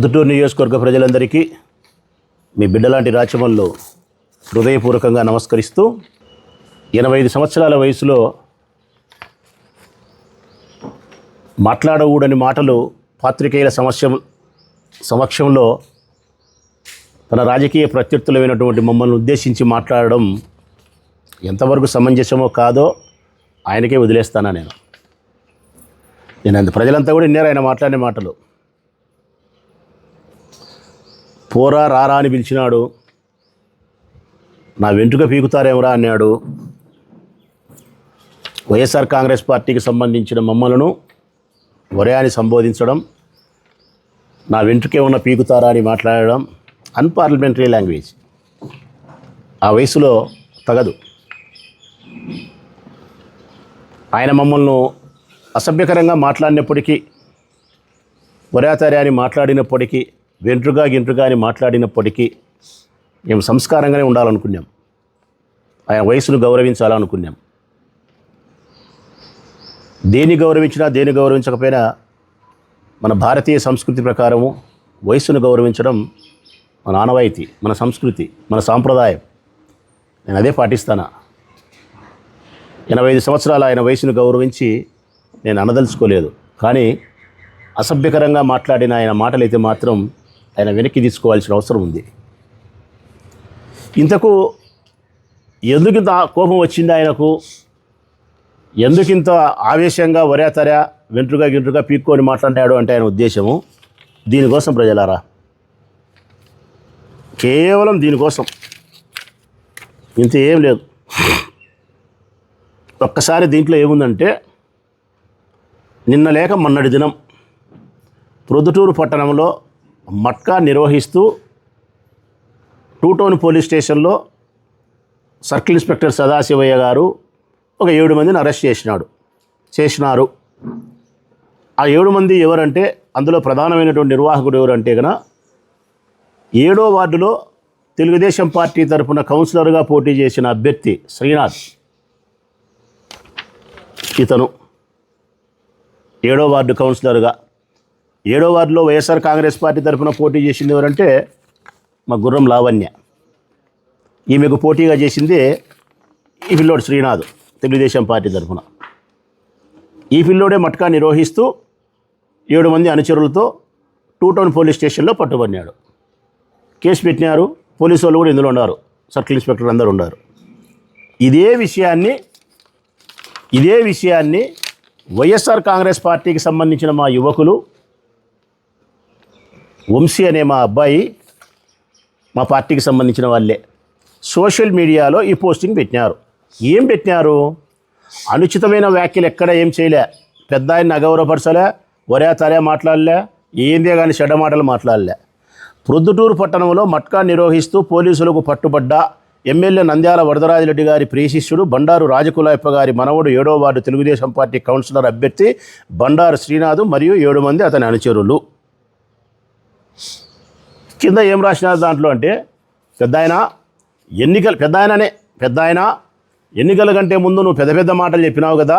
పొద్దుటూరు నియోజకవర్గ ప్రజలందరికీ మీ బిడ్డలాంటి రాచమల్లు హృదయపూర్వకంగా నమస్కరిస్తూ ఎనభై ఐదు సంవత్సరాల వయసులో మాట్లాడకూడని మాటలు పాత్రికేయుల సమస్య సమక్షంలో తన రాజకీయ ప్రత్యర్థులమైనటువంటి మమ్మల్ని ఉద్దేశించి మాట్లాడడం ఎంతవరకు సమంజసమో కాదో ఆయనకే వదిలేస్తానా నేను? నేను అంత ప్రజలంతా కూడా ఇన్నారు ఆయన మాట్లాడిన మాటలు. పోరా రారా అని పిలిచినాడు. నా వెంట్రుక పీకుతారేమరా అన్నాడు. వైఎస్ఆర్ కాంగ్రెస్ పార్టీకి సంబంధించిన మమ్మలను ఒరే సంబోధించడం నా వెంట్రుకే ఉన్న పీకుతారా అని మాట్లాడడం అన్పార్లమెంటరీ లాంగ్వేజ్. ఆ వయసులో తగదు. ఆయన మమ్మల్ని అసభ్యకరంగా మాట్లాడినప్పటికీ ఒరేతరే అని మాట్లాడినప్పటికీ వెంట్రుగా గింట్రుగా అని మాట్లాడినప్పటికీ మేము సంస్కారంగానే ఉండాలనుకున్నాం. ఆయన వయసును గౌరవించాలనుకున్నాం. దేని గౌరవించినా దేని గౌరవించకపోయినా మన భారతీయ సంస్కృతి ప్రకారము వయసును గౌరవించడం మన ఆనవాయితీ మన సంస్కృతి మన సాంప్రదాయం. నేను అదే పాటిస్తానా? ఎనభై ఐదు సంవత్సరాల ఆయన వయసును గౌరవించి నేను అనదలుచుకోలేదు. కానీ అసభ్యకరంగా మాట్లాడిన ఆయన మాటలైతే మాత్రం ఆయన వెనక్కి తీసుకోవాల్సిన అవసరం ఉంది. ఇంతకు ఎందుకింత కోపం వచ్చింది ఆయనకు? ఎందుకింత ఆవేశంగా వరేతరా వెంట్రుగా గింట్రుగా పీక్కొని మాట్లాడాడు అంటే ఆయన ఉద్దేశము? దీనికోసం ప్రజలారా? కేవలం దీనికోసం. ఇంత ఏం లేదు. ఒక్కసారి దీంట్లో ఏముందంటే నిన్న లేక మొన్నటి దినం ప్రొద్దుటూరు పట్టణంలో మట్కా నిర్వహిస్తూ టూ టౌన్ పోలీస్ స్టేషన్లో సర్కిల్ ఇన్స్పెక్టర్ సదాశివయ్య గారు ఒక ఏడు మందిని అరెస్ట్ చేసినాడు. చేసినారు. ఆ ఏడు మంది ఎవరంటే అందులో ప్రధానమైనటువంటి నిర్వాహకుడు ఎవరంటే కన ఏడో వార్డులో తెలుగుదేశం పార్టీ తరఫున కౌన్సిలర్గా పోటీ చేసిన అభ్యర్థి శ్రీనాథ్. ఇతను ఏడో వార్డు కౌన్సిలర్గా ఏడో వార్డులో వైఎస్ఆర్ కాంగ్రెస్ పార్టీ తరఫున పోటీ చేసింది ఎవరంటే మా గుర్రం లావణ్య. ఈమెకు పోటీగా చేసింది ఈ పిల్లోడు శ్రీనాథ్ తెలుగుదేశం పార్టీ తరఫున. ఈ పిల్లోడే మట్కా నిర్వహిస్తూ ఏడు మంది అనుచరులతో టూ టౌన్ పోలీస్ స్టేషన్లో పట్టుబడినాడు. కేసు పెట్టినారు పోలీసు వాళ్ళు కూడా ఇందులో ఉన్నారు సర్కిల్ ఇన్స్పెక్టర్ అందరు ఉన్నారు. ఇదే విషయాన్ని ఇదే విషయాన్ని వైఎస్ఆర్ కాంగ్రెస్ పార్టీకి సంబంధించిన మా యువకులు వంశీ అనే మా అబ్బాయి మా పార్టీకి సంబంధించిన వాళ్ళే. సోషల్ మీడియాలో ఈ పోస్టింగ్ పెట్టినారు. ఏం పెట్టినారు? అనుచితమైన వ్యాఖ్యలు ఎక్కడ ఏం చేయలే. పెద్ద ఆయన అగౌరవపరచలే ఒరే తరే మాట్లాడలే ఏందే కానీ చెడ్డ మాటలు మాట్లాడలే. ప్రొద్దుటూరు పట్టణంలో మట్కా నిర్వహిస్తూ పోలీసులకు పట్టుబడ్డ ఎమ్మెల్యే నంద్యాల వరదరాజిరెడ్డి గారి ప్రియశిష్యుడు బండారు రాజకులాయప్ప గారి మనవడు ఏడో వార్డు తెలుగుదేశం పార్టీ కౌన్సిలర్ అభ్యర్థి బండారు శ్రీనాథ్ మరియు ఏడు మంది అతని అనుచరులు. కింద ఏం రాసిన దాంట్లో అంటే పెద్ద ఆయన ఎన్నికలు పెద్ద ఆయననే పెద్ద ఆయన ఎన్నికల కంటే ముందు నువ్వు పెద్ద పెద్ద మాటలు చెప్పినావు కదా.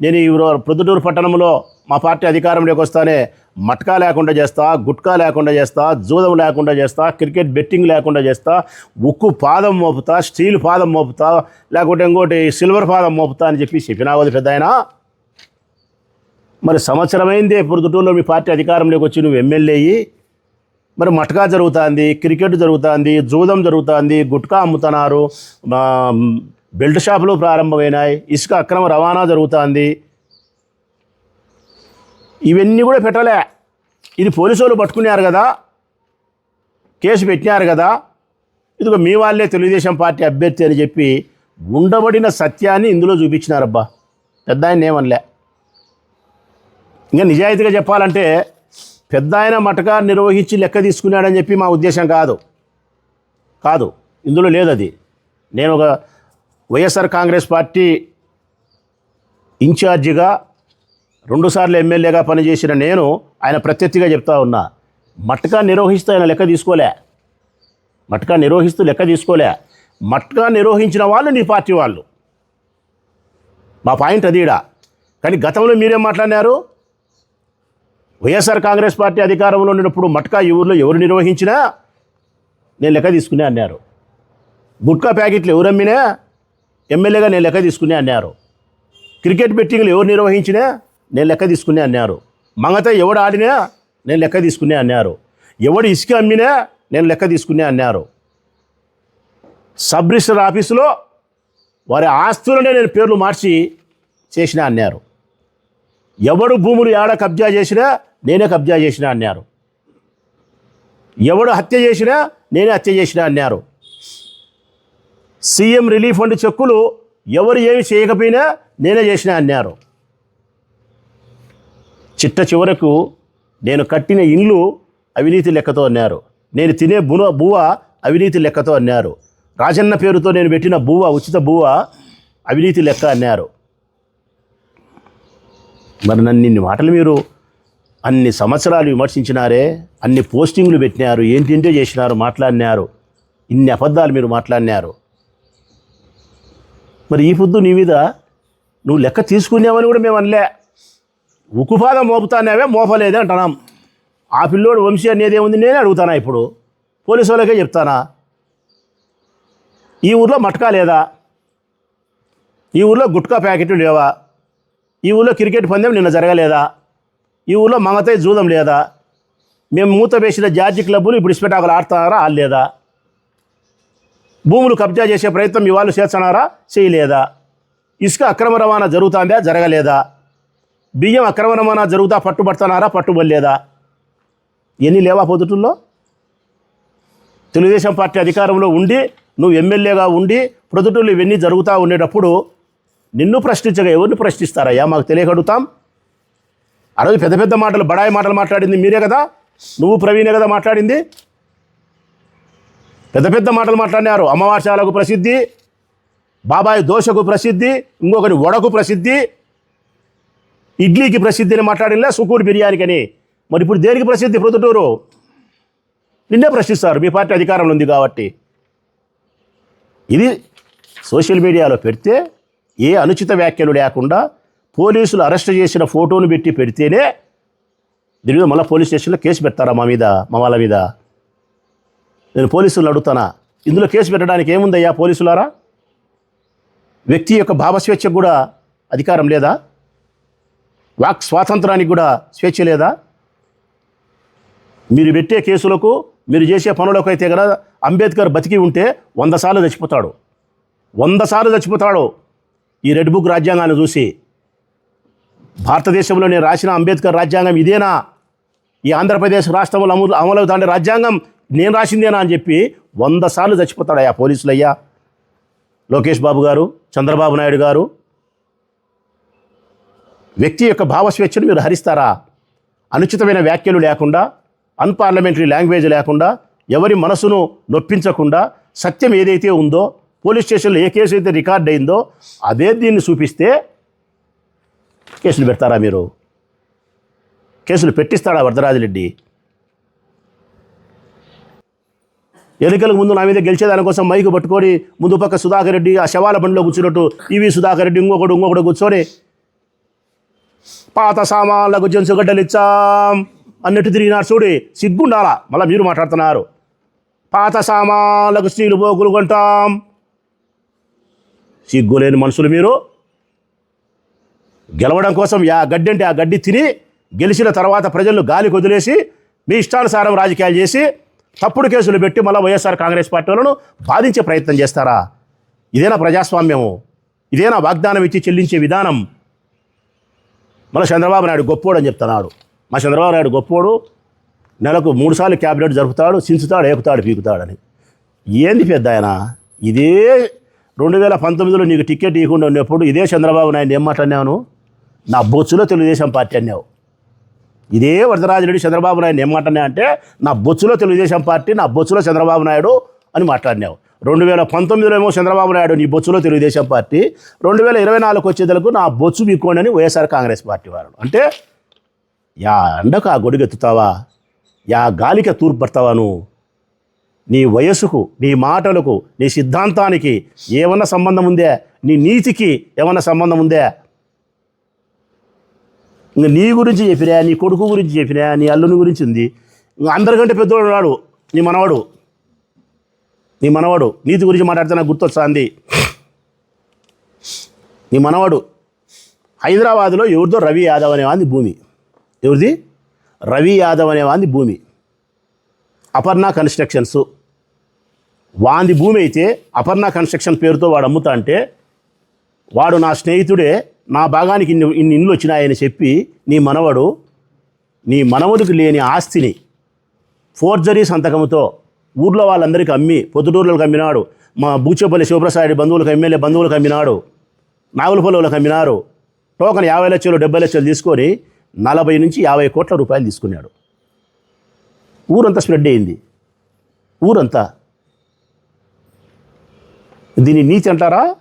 నేను ఈ ప్రొద్దుటూరు పట్టణంలో మా పార్టీ అధికారంలోకి వస్తానే మట్కా లేకుండా చేస్తా గుట్కా లేకుండా చేస్తా జూదం లేకుండా చేస్తా క్రికెట్ బెట్టింగ్ లేకుండా చేస్తా ఉక్కు పాదం మోపుతా స్టీల్ పాదం మోపుతా లేకుంటే ఇంకోటి సిల్వర్ పాదం మోపుతా అని చెప్పి చెప్పినావు కదా పెద్ద ఆయన. మరి సంవత్సరమైందే ప్రొద్దుటూరులో మీ పార్టీ అధికారంలోకి వచ్చి నువ్వు ఎమ్మెల్యే మరి మటకా జరుగుతుంది క్రికెట్ జరుగుతుంది జూదం జరుగుతుంది గుట్కా అమ్ముతున్నారు మా బెల్ట్ షాపులు ప్రారంభమైనాయి ఇసుక అక్రమ రవాణా జరుగుతుంది. ఇవన్నీ కూడా పెట్టలే. ఇది పోలీసు వాళ్ళు పట్టుకున్నారు కదా కేసు పెట్టినారు కదా. ఇదిగో మీ వాళ్ళే తెలుగుదేశం పార్టీ అభ్యర్థి అని చెప్పి ఉండబడిన సత్యాన్ని ఇందులో చూపించినారబ్బా. పెద్ద ఆయన ఏమనలే. ఇంకా నిజాయితీగా చెప్పాలంటే పెద్ద ఆయన మటకా నిర్వహించి లెక్క తీసుకున్నాడని చెప్పి మా ఉద్దేశం కాదు. కాదు. ఇందులో లేదు అది నేను ఒక వైఎస్ఆర్ కాంగ్రెస్ పార్టీ ఇన్ఛార్జిగా రెండుసార్లు ఎమ్మెల్యేగా పనిచేసిన నేను ఆయన ప్రత్యర్థిగా చెప్తా ఉన్నా. మట్కా నిర్వహిస్తూ ఆయన లెక్క తీసుకోలే. మట్కా నిర్వహిస్తూ లెక్క తీసుకోలే. మట్కా నిర్వహించిన వాళ్ళు నీ పార్టీ వాళ్ళు. మా పాయింట్ అదీడా. కానీ గతంలో మీరేం మాట్లాడినారు? వైఎస్ఆర్ కాంగ్రెస్ పార్టీ అధికారంలో ఉన్నప్పుడు మట్కా ఈ ఊర్లో ఎవరు నిర్వహించినా నేను లెక్క తీసుకునే అన్నారు. గుట్కా ప్యాకెట్లు ఎవరు అమ్మినా ఎమ్మెల్యేగా నేను లెక్క తీసుకునే అన్నారు. క్రికెట్ బెట్టింగ్లు ఎవరు నిర్వహించినా నేను లెక్క తీసుకునే అన్నారు. మంగత ఎవడు ఆడినా నేను లెక్క తీసుకునే అన్నారు. ఎవడు ఇసుక అమ్మినా నేను లెక్క తీసుకునే అన్నారు. సబ్ రిజిస్టర్ ఆఫీసులో వారి ఆస్తులనే నేను పేర్లు మార్చి చేసిన అన్నారు. ఎవడు భూములు ఏడ కబ్జా చేసినా నేనే కబ్జా చేసినా అన్నారు. ఎవడు హత్య చేసినా నేనే హత్య చేసినా అన్నారు. సీఎం రిలీఫ్ ఫండ్ చెక్కులు ఎవరు ఏమి చేయకపోయినా నేనే చేసినా అన్నారు. చిట్ట చివరకు నేను కట్టిన ఇండ్లు అవినీతి లెక్కతో అన్నారు. నేను తినే బున బువ అవినీతి లెక్కతో అన్నారు. రాజన్న పేరుతో నేను పెట్టిన బువ ఉచిత బువ అవినీతి లెక్క అన్నారు. మరి నన్ను ఇన్ని మాటలు మీరు అన్ని సంవత్సరాలు విమర్శించినారే అన్ని పోస్టింగ్లు పెట్టినారు ఏంటింటే చేసినారు మాట్లాడినారు ఇన్ని అబద్ధాలు మీరు మాట్లాడినారు. మరి ఈ పొద్దు నీ మీద నువ్వు లెక్క తీసుకున్నావని కూడా మేము అనలే. ఉక్కుపాదం మోపుతానేవే మోపలేదే అంటున్నాం. ఆ పిల్లోడు వంశీ అనేది ఏముంది నేనే అడుగుతానా ఇప్పుడు? పోలీసు వాళ్ళకే చెప్తానా? ఈ ఊర్లో మట్కా లేదా? ఈ ఊర్లో గుట్కా ప్యాకెట్లు లేవా? ఈ ఊళ్ళో క్రికెట్ పందెం నిన్న జరగలేదా? ఈ ఊళ్ళో మమతై జూదం లేదా? మేము మూత వేసిన జార్జి క్లబ్బులు ఇప్పుడు ఇస్పెటాకులు ఆడుతున్నారా ఆడలేదా? భూములు కబ్జా చేసే ప్రయత్నం ఇవాళ చేస్తున్నారా చేయలేదా? ఇసుక అక్రమ రవాణా జరుగుతుందా జరగలేదా? బియ్యం అక్రమ రవాణా జరుగుతా పట్టుబడుతున్నారా పట్టుబడలేదా? ఎన్ని లేవా పొద్దుటల్లో తెలుగుదేశం పార్టీ అధికారంలో ఉండి నువ్వు ఎమ్మెల్యేగా ఉండి ప్రొద్దుటూళ్ళు ఇవన్నీ జరుగుతూ ఉండేటప్పుడు నిన్ను ప్రశ్నించగా ఎవరిని ప్రశ్నిస్తారయ్యా? మాకు తెలియకడుగుతాం ఆ రోజు పెద్ద పెద్ద మాటలు బడాయి మాటలు మాట్లాడింది మీరే కదా? నువ్వు ప్రవీణే కదా మాట్లాడింది? పెద్ద పెద్ద మాటలు మాట్లాడినారు. అమావాస్యాలకు ప్రసిద్ధి బాబాయ్ దోశకు ప్రసిద్ధి ఇంకొకటి వడకు ప్రసిద్ధి ఇడ్లీకి ప్రసిద్ధి అని మాట్లాడినా సుకూరు బిర్యానీకని. మరి ఇప్పుడు దేనికి ప్రసిద్ధి ప్రొద్దుటూరు? నిన్నే ప్రశ్నిస్తారు మీ పార్టీ అధికారంలో ఉంది కాబట్టి. ఇది సోషల్ మీడియాలో పెడితే ఏ అనుచిత వ్యాఖ్యలు లేకుండా పోలీసులు అరెస్ట్ చేసిన ఫోటోను పెట్టి పెడితేనే దీని మీద మళ్ళీ పోలీస్ స్టేషన్లో కేసు పెడతారా మా మీద మా వాళ్ళ మీద? నేను పోలీసులను అడుగుతానా? ఇందులో కేసు పెట్టడానికి ఏముందయ్యా పోలీసులారా? వ్యక్తి యొక్క భావస్వేచ్ఛకు కూడా అధికారం లేదా? వాక్ స్వాతంత్రానికి కూడా స్వేచ్ఛ లేదా? మీరు పెట్టే కేసులకు మీరు చేసే పనులకు అయితే కదా అంబేద్కర్ బతికి ఉంటే వంద సార్లు చచ్చిపోతాడు. వంద సార్లు చచ్చిపోతాడు. ఈ రెడ్ బుక్ రాజ్యాంగాన్ని చూసి భారతదేశంలోనే రాసిన అంబేద్కర్ రాజ్యాంగం ఇదేనా? ఈ ఆంధ్రప్రదేశ్ రాష్ట్రంలో అమలు అమలవుతాండే రాజ్యాంగం నేను రాసిందేనా అని చెప్పి వంద సార్లు చచ్చిపోతాడయ్యా పోలీసులయ్యా. లోకేష్ బాబు గారు చంద్రబాబు నాయుడు గారు వ్యక్తి యొక్క భావస్వేచ్ఛను మీరు హరిస్తారా? అనుచితమైన వ్యాఖ్యలు లేకుండా అన్పార్లమెంటరీ లాంగ్వేజ్ లేకుండా ఎవరి మనసును నొప్పించకుండా సత్యం ఏదైతే ఉందో పోలీస్ స్టేషన్లో ఏ కేసు అయితే రికార్డ్ అయిందో అదే దీన్ని చూపిస్తే కేసులు పెడతారా మీరు? కేసులు పెట్టిస్తాడా వరదరాజరెడ్డి? ఎన్నికలకు ముందు నా మీద గెలిచేదానికోసం మైకు పట్టుకొని ముందు పక్క సుధాకర్ రెడ్డి ఆ శవాల బండిలో కూర్చున్నట్టు ఈవి సుధాకర్ రెడ్డి ఇంకొకడు ఇంకొకడు కూర్చొని పాత సామాన్లకు జంసు ఇచ్చాం. అన్నట్టు తిరిగినారు చూడి సిగ్గుండాలా? మళ్ళీ మీరు మాట్లాడుతున్నారు. పాత సామాన్లకు స్టీలు పోకులు కొంటాం. సిగ్గులేని మనుషులు మీరు. గెలవడం కోసం ఆ గడ్డి అంటే ఆ గడ్డి తిని గెలిచిన తర్వాత ప్రజలు గాలికి వదిలేసి మీ ఇష్టానుసారం రాజకీయాలు చేసి తప్పుడు కేసులు పెట్టి మళ్ళీ వైఎస్ఆర్ కాంగ్రెస్ పార్టీ వాళ్ళను బాధించే ప్రయత్నం చేస్తారా? ఇదేనా ప్రజాస్వామ్యము? ఇదేనా వాగ్దానం ఇచ్చి చెల్లించే విధానం? మళ్ళీ చంద్రబాబు నాయుడు గొప్పోడు అని చెప్తున్నాడు. మా చంద్రబాబు నాయుడు గొప్పోడు నెలకు మూడుసార్లు క్యాబినెట్ జరుపుతాడు చించుతాడు ఏకుతాడు పీకుతాడని ఏంది పెద్ద ఆయన? ఇదే రెండు వేల పంతొమ్మిదిలో నీకు టికెట్ ఇవ్వకుండా ఉన్నప్పుడు ఇదే చంద్రబాబు నాయుడు ఏం మాట్లాడినావు నా బొచ్చులో తెలుగుదేశం పార్టీ అన్నావు. ఇదే వరదరాజరెడ్డి చంద్రబాబు నాయుడు ఏం మాట్లాడినా అంటే నా బొచ్చులో తెలుగుదేశం పార్టీ నా బొచ్చులో చంద్రబాబు నాయుడు అని మాట్లాడినావు. రెండు వేల పంతొమ్మిదిలో ఏమో చంద్రబాబు నాయుడు నీ బొచ్చులో తెలుగుదేశం పార్టీ రెండు వేల ఇరవై నాలుగు వచ్చేదలకు నా బొచ్చు మీకోండి అని వైఎస్ఆర్ కాంగ్రెస్ పార్టీ వారు అంటే యా అండకు ఆ గొడుగెత్తుతావా యా గాలికి తూర్పు పడతావా నువ్వు? నీ వయసుకు నీ మాటలకు నీ సిద్ధాంతానికి ఏమన్నా సంబంధం ఉందే? నీ నీతికి ఏమన్నా సంబంధం ఉందే? ఇంక నీ గురించి చెప్పినా నీ కొడుకు గురించి చెప్పినా నీ అల్లుని గురించి ఉంది. ఇంకా అందరికంటే పెద్దవాడు వాడు నీ మనవాడు. నీ మనవాడు. నీతి గురించి మాట్లాడితే నాకు గుర్తొస్తుంది. నీ మనవాడు హైదరాబాద్లో ఎవరిదో రవి యాదవ్ అనేవాంది భూమి. ఎవరిది? రవి యాదవ్ అనేవాంది భూమి. అపర్ణ కన్స్ట్రక్షన్స్. వాంది భూమి అయితే అపర్ణ కన్స్ట్రక్షన్ పేరుతో వాడు అమ్ముతా అంటే వాడు నా స్నేహితుడే నా భాగానికి ఇన్ని ఇన్ని ఇండ్లు వచ్చినాయని చెప్పి నీ మనవడు నీ మనవడికి లేని ఆస్తిని ఫోర్జరీ సంతకంతో ఊర్లో వాళ్ళందరికీ అమ్మి పొద్దుటూరులకు అమ్మినాడు మా బూచేపల్లి శివప్రసాద్ బంధువులకు ఎమ్మెల్యే బంధువులకు అమ్మినాడు నాగులపల్లిలకు అమ్మినారు టోకన్ యాభై లక్షలు డెబ్బై లక్షలు తీసుకొని నలభై నుంచి యాభై కోట్ల రూపాయలు తీసుకున్నాడు. ఊరంతా స్ప్రెడ్ అయింది. ఊరంతా. దీన్ని నీతి అంటారా?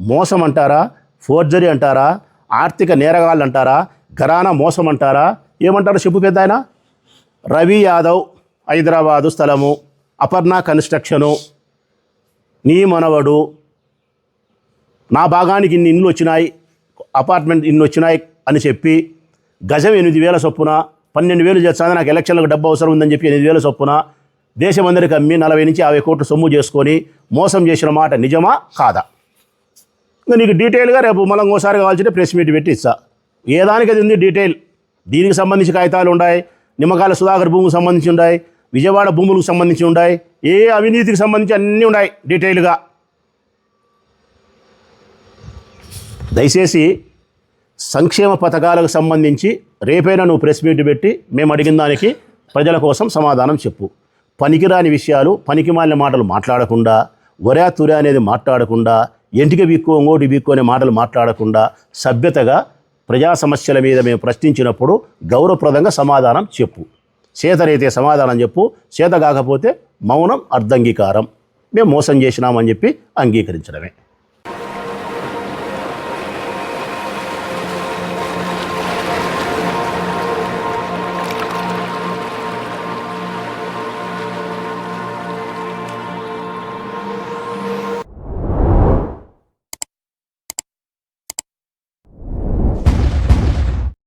మోసం అంటారా? ఫోర్జరీ అంటారా? ఆర్థిక నేరగాళ్ళు అంటారా? ఘరానా మోసం అంటారా? ఏమంటారు చెప్పు పెద్ద ఆయన? రవి యాదవ్ హైదరాబాదు స్థలము అపర్ణ కన్స్ట్రక్షను. నీ మనవడు. నా భాగానికి ఇన్ని ఇండ్లు వచ్చినాయి. అపార్ట్మెంట్ ఇన్ని వచ్చినాయి అని చెప్పి గజం ఎనిమిది వేల చొప్పున పన్నెండు వేలు చేస్తాను నాకు ఎలక్షన్లకు డబ్బు అవసరం ఉందని చెప్పి ఎనిమిది వేల చొప్పున దేశమందరికి అమ్మి నలభై నుంచి యాభై కోట్లు సొమ్ము చేసుకొని మోసం చేసిన మాట నిజమా కాదా? ఇంకా నీకు డీటెయిల్గా రేపు మళ్ళీ ఇంకోసారి కావాల్సింటే ప్రెస్ మీట్ పెట్టి ఇస్తా. ఏ దానికి అది ఉంది డీటెయిల్? దీనికి సంబంధించి కాగితాలు ఉన్నాయి నిమ్మకాయల సుధాకర్ భూమికి సంబంధించి ఉన్నాయి విజయవాడ భూములకు సంబంధించి ఉన్నాయి ఏ అవినీతికి సంబంధించి అన్నీ ఉన్నాయి డీటెయిల్గా. దయచేసి సంక్షేమ పథకాలకు సంబంధించి రేపైనా నువ్వు ప్రెస్ మీట్ పెట్టి మేము అడిగిన దానికి ప్రజల కోసం సమాధానం చెప్పు. పనికిరాని విషయాలు పనికిమాలిన మాటలు మాట్లాడకుండా ఒరే తురే అనేది మాట్లాడకుండా ఎంటికి బిక్కు ఇంకోటి బిక్కు అనే మాటలు మాట్లాడకుండా సభ్యతగా ప్రజా సమస్యల మీద మేము ప్రశ్నించినప్పుడు గౌరవప్రదంగా సమాధానం చెప్పు. చేతనైతే సమాధానం చెప్పు చేత కాకపోతే మౌనం అర్ధంగీకారం. మేము మోసం చేసినామని చెప్పి అంగీకరించడమే.